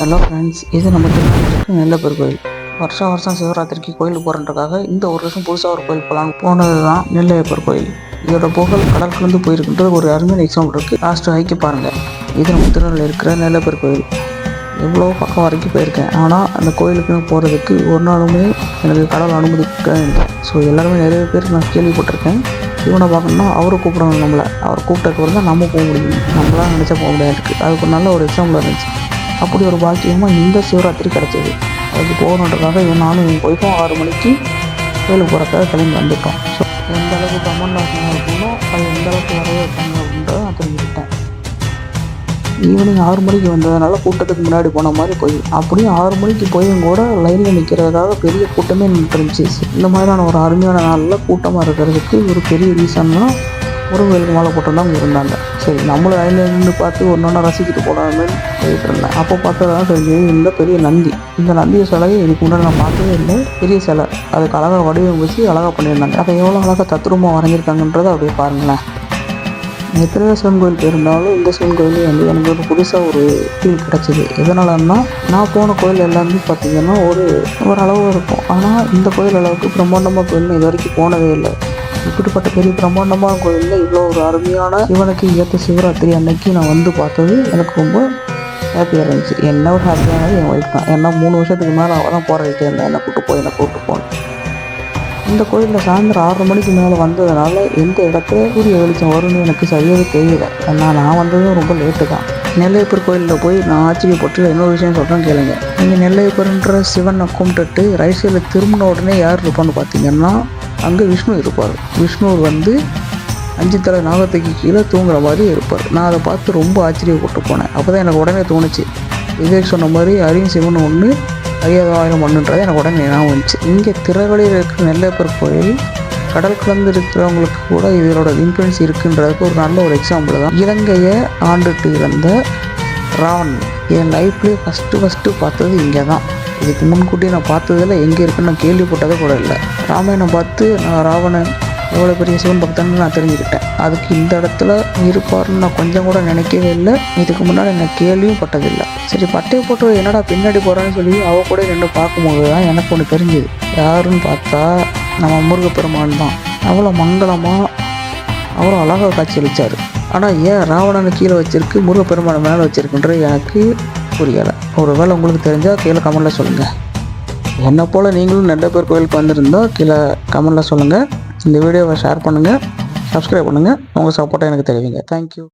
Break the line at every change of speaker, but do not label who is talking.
Hello friends இது நம்ம திருநெல்வேலிக்கு நெல்லப்பர் கோயில். வருஷம் வருஷம் சிவராத்திரிக்கு கோயிலுக்கு போகிறன்றக்காக இந்த ஒரு வருஷம் புதுசாக ஒரு கோயில் போகலாம் போனது தான் நெல்லையப்பர் கோயில். இதோட புகழ் கடற்கலந்து போயிருக்குன்றது ஒரு அருமையான எக்ஸாம்பிள் இருக்குது லாஸ்ட் வரைக்கும் பாருங்கள் இது நம்ம திருநெல்வேலியில் இருக்கிற நெல்லப்பர் கோயில். எவ்வளோ பக்கம் வரைக்கும் போயிருக்கேன். ஆனால் அந்த கோயிலுக்கு போகிறதுக்கு ஒரு நாளுமே எனக்கு கடவுள் அனுமதிக்கிறேன் ஸோ எல்லாருமே நிறைய பேர் நான் கேள்விப்பட்டிருக்கேன். இவனை பார்க்கணும்னா அவரை கூப்பிடணும் நம்மளை. அவர் கூப்பிட்டதுக்கு தான் நம்ம போக முடியும். நம்மளாம் நினச்சா போக முடியாது அதுக்கு நல்ல ஒரு எக்ஸாம்பிள் இருந்துச்சு. அப்படி ஒரு பாக்கியமாக இந்த சிவராத்திரி கிடச்சிது? அதுக்கு போகணுன்றதுக்காக இவன் நானும் என் ஒய்ஃபும் ஆறு மணிக்கு வேலை போகிறக்காக கிளம்பி வந்துட்டோம். ஸோ எந்த அளவுக்கு தமிழ்நாட்டில் இருக்கணும் அது எந்த அளவுக்கு நிறைய இருக்காங்க அப்படின்றத நான் தெரிஞ்சுக்கிட்டேன். ஈவினிங் ஆறு மணிக்கு வந்ததுனால கூட்டத்துக்கு முன்னாடி போன மாதிரி போய் அப்படியும் ஆறு மணிக்கு போயும் கூட லைனில் நிற்கிறதுக்காக பெரிய கூட்டமே நின்று இந்த மாதிரியான ஒரு அருமையான நாளில் கூட்டமாக இருக்கிறதுக்கு ஒரு பெரிய ரீசன்னா முருகவேலுக்கு மாலை போட்டிருந்தவங்க இருந்தாங்க. சரி நம்மளும் அதில் நின்று பார்த்து ஒன்று ஒன்றா ரசிக்கிட்டு போடாமல் போயிட்டு இருந்தேன். அப்போ பார்த்ததான் தெரிஞ்சது இந்த பெரிய நந்தி. இந்த நந்திய சிலையை இதுக்கு முன்னாடி நான் பார்த்ததே இல்லை. பெரிய சிலை. அதுக்கு அழகாக வடிவமைச்சு அழகாக பண்ணியிருந்தாங்க. அதை எவ்வளோ அழகாக தத்ரூபமாக வரைஞ்சிருக்காங்கன்றதை அப்படியே பாருங்களேன். எத்தனையோ சிவன் கோயில் போயிருந்தாலும் இந்த சிவன் கோயில் வந்து எனக்கு ஒரு புதுசாக ஒரு ஃபீல் கிடச்சிது. எதனாலன்னா நான் போன கோயில் எல்லாமே பார்த்திங்கன்னா ஒரு ஒரு அளவு இருக்கும். ஆனால் இந்த கோயில் அளவுக்கு பிரம்மாண்டமாக கோயில் இது வரைக்கும் போனதே இல்லை. இப்படிப்பட்ட பெரிய பிரம்மாண்டமான கோயிலில் இவ்வளோ ஒரு அருமையான சிவனுக்கு ஏற்ற சிவராத்திரி அன்னைக்கு நான் வந்து பார்த்தது எனக்கு ரொம்ப ஹாப்பியாக இருந்துச்சு. என்ன ஒரு ஹாப்பியானது என் ஒய்ஃப் தான். ஏன்னா மூணு வருஷத்துக்கு மேலே அவள் தான் போராடிட்டே இருந்தேன் என்னை கூப்பிட்டு போய் என்னை கூப்பிட்டு போனேன் இந்த கோயிலில் சாயந்தரம் ஆறு மணிக்கு மேலே வந்ததுனால எந்த இடத்துல சூரிய வெளிச்சம் வரும்னு எனக்கு சரியாகவே தெரியல. ஆனால் நான் வந்ததும் ரொம்ப லேட்டு தான். நெல்லையப்பர் கோயிலில் போய் நான் ஆச்சரியப்பட்டு இன்னொரு விஷயம் சொல்கிறேன் கேளுங்க. நீங்கள் நெல்லையப்பர்ன்ற சிவனை கும்பிட்டுட்டு ரைட் சைடில் திரும்பின உடனே யார் இருப்பான்னு பார்த்தீங்கன்னா அங்கே விஷ்ணு இருப்பார். விஷ்ணு வந்து அஞ்சு தலை நாகத்துக்கு கீழே தூங்குற மாதிரி இருப்பார். நான் அதை பார்த்து ரொம்ப ஆச்சரியப்பட்டு போனேன். அப்போ தான் எனக்கு உடனே தோணுச்சு. விவேக் சொன்ன மாதிரி அரியும் சிவன் ஒன்று அறியாத ஆயிரம் மண்ணுன்றது எனக்கு உடனே ஞாபகம் வந்துச்சு. இங்கே திரவழியில் இருக்கிற நெல்லைப்பர் கோயில் கடல் கலந்து இருக்கிறவங்களுக்கு கூட இதனோட இன்ஃப்ளூயன்ஸ் இருக்குன்றதுக்கு ஒரு நல்ல ஒரு எக்ஸாம்பிள் தான். இலங்கையை ஆண்டுட்டு இருந்த ராவன் என் லைஃப்லேயே ஃபஸ்ட்டு ஃபஸ்ட்டு பார்த்தது இங்கே தான் இதுக்கு முன்கூட்டி நான் பார்த்ததில் எங்கே இருக்குன்னு நான் கேள்விப்பட்டதே கூட இல்லை. ராமாயணம் பார்த்து நான் ராவணன் எவ்வளோ பெரிய சிவன் பக்தன்னு நான் தெரிஞ்சுக்கிட்டேன். அதுக்கு இந்த இடத்துல இருப்பாருன்னு நான் கொஞ்சம் கூட நினைக்கவே இல்லை. இதுக்கு முன்னாடி நான் கேள்வியும் பட்டதில்லை. சரி பட்டையை போட்டு என்னடா பின்னாடி போகிறான்னு சொல்லி அவ கூட நின்று பார்க்கும்போது தான் எனக்கு ஒன்று தெரிஞ்சுது. யாருன்னு பார்த்தா நம்ம முருகப்பெருமான் தான். அவ்வளோ மங்களமாக அவ்வளோ அழகாக காட்சியளித்தார் ஆனால் ஏன் ராவணனை கீழே வச்சிருக்கு முருகப்பெருமானை மேலே வச்சிருக்குன்ற எனக்கு புரியலை. ஒரு வேளை உங்களுக்கு தெரிஞ்சால் கீழே கமெண்டில் சொல்லுங்கள் என்னை போல் நீங்களும் நிறைய பேர் கோயிலுக்கு வந்திருந்தோம் கீழே கமெண்டில் சொல்லுங்கள் இந்த வீடியோவை ஷேர் பண்ணுங்கள் சப்ஸ்கிரைப் பண்ணுங்கள் உங்கள் சப்போர்ட்டை எனக்கு தெரிவிங்க. தேங்க்யூ